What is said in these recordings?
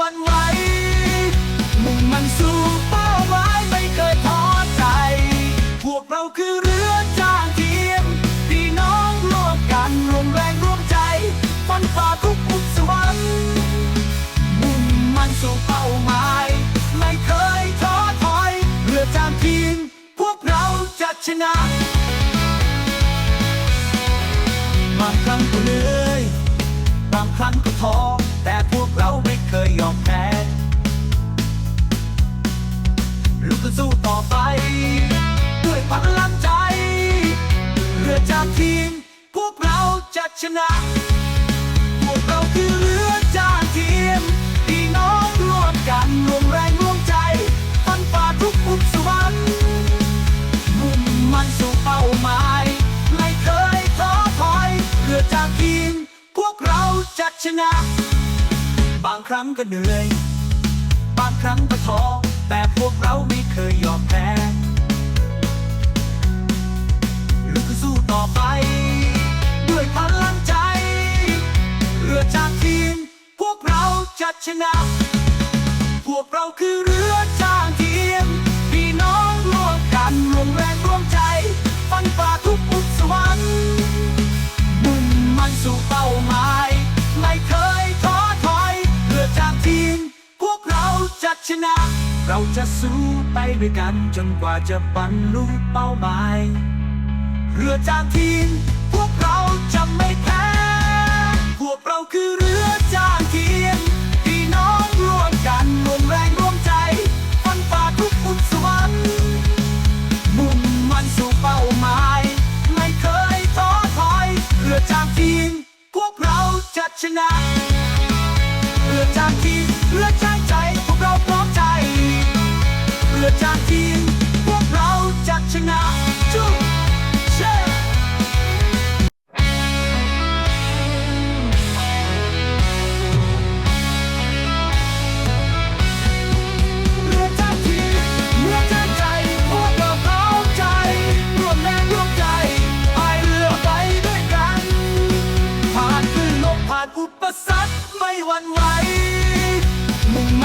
วันไหวมุ่งมันสู่เป้าหมายไม่เคยท้อใจ พวกเราคือเรือจ้างเทียมพี่น้องร่วมกันร่วมแรงร่วมใจฟันฝ่าทุกอุปสรรคมุ่งมันสู่เป้าหมาย ไม่เคยท้อถอย เรือจ้างทีม พวกเราจะชนะบางครั้งก็เหนื่อยบางครั้งก็ท้อแต่พวก ทีม พวกเราจะชนะ พวกเราคือเรือจานทีมพี่น้องร่วมกันรวมแรงร่วมใจฟันฝ่าทุกอุปสรรคมุ่งมันสู่เป้าหมาย ไม่เคยท้อถอยเรือจานทีม พวกเราจะชนะ บางครั้งก็เหนื่อย บางครั้งก็ท้อแต่พวกเราไม่เคยยอมแพ้ ชนะ พวกเราคือเรือจากทีมพี่น้องร่วมกันรวมแรงร่วมใจ ฟันฝ่าทุกอุปสรรคมุ่งมันสู่เป้าหมาย ไม่เคยท้อถอยเรือจากทีม พวกเราจะชนะ เราจะสู้ไปด้วยกันจนกว่าจะบรรลุเป้าหมายเรือจางทีม พวกเราจะไม่แพ้ พวกเราคือเรือ จะ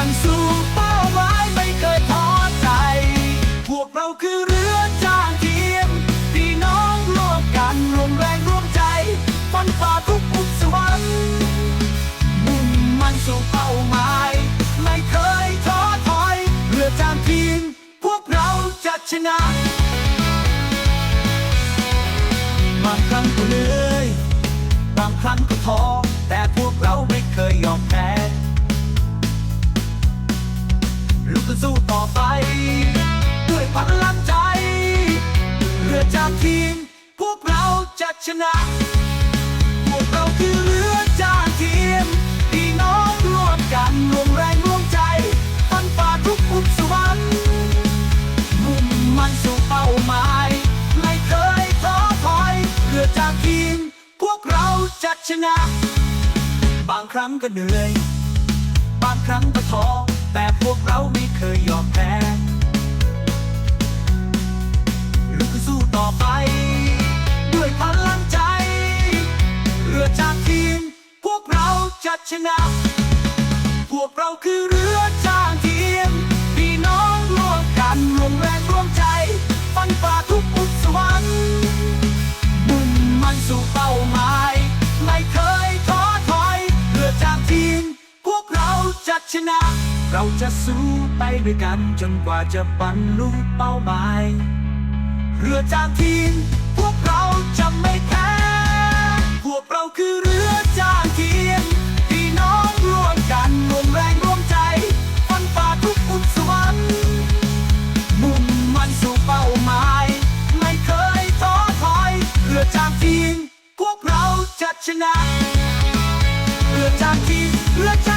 มุ่นสู่เป้าหมายไม่เคยท้อใจ พวกเราคือเรือจ้างทีมพี่น้องร่วมกันรวมแรงร่วมใจฟันฝ่าทุกอุปสรรคมุ่งมันสู่เป้าหมาย ไม่เคยท้อถอย เรือจ้ามทีมพวกเราจะชนะบางครั้งก็เหนื่อยบางครั้งก็ท้อแต่พวกเราไม่เคยยอม วกเราจะชนะ พวกเราคือเรือจานทีมพี่น้องร่วมกันรวมแรงร่วมใจฟันฝ่าทุกอุปสรรคมุ่งมันสู่เป้าหมาย ไม่เคยท้อถอยเรือจานทีมพวกเราจะชนะ บางครั้งก็เหนื่อย บางครั้งก็ท้อแต่พวกเราไม่เคยยอมแพ้ลุกขึ้นสู้ต่อไป เราจะชนะ พวกเราคือเรือจางทีมพี่น้องร่วมกันร่วมแรงร่วมใจ ฟันฝ่าทุกอุปสรรคมุ่งมันสู่เป้าหมาย ไม่เคยท้อถอย เรือจางทีม พวกเราจะชนะ เราจะสู้ไปด้วยกันจนกว่าจะบรรลุเป้าหมาย เรือจางทีม พวกเราจะไม่แพ้ พวกเราคือ ชนะเพื่อจากที่เพื่อ